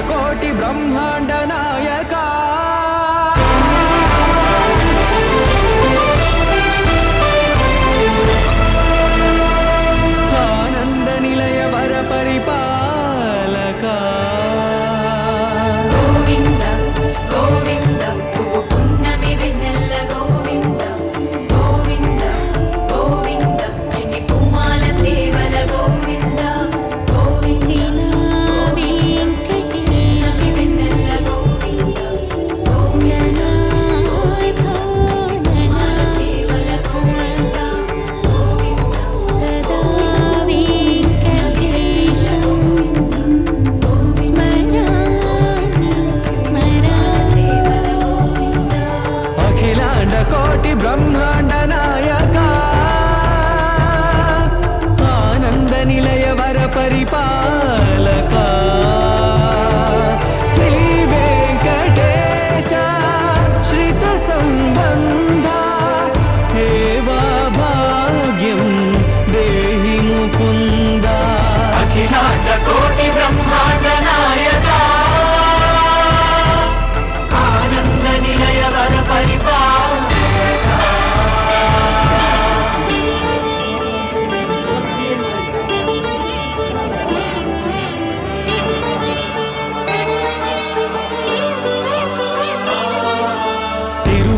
కోటి బ్రహ్మాండ నాయకా. అఖిలాండ కోటి బ్రహ్మాండ నాయక. ఆనంద నిలయ వర పరిపాలక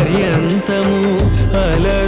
పర్యంతము అలా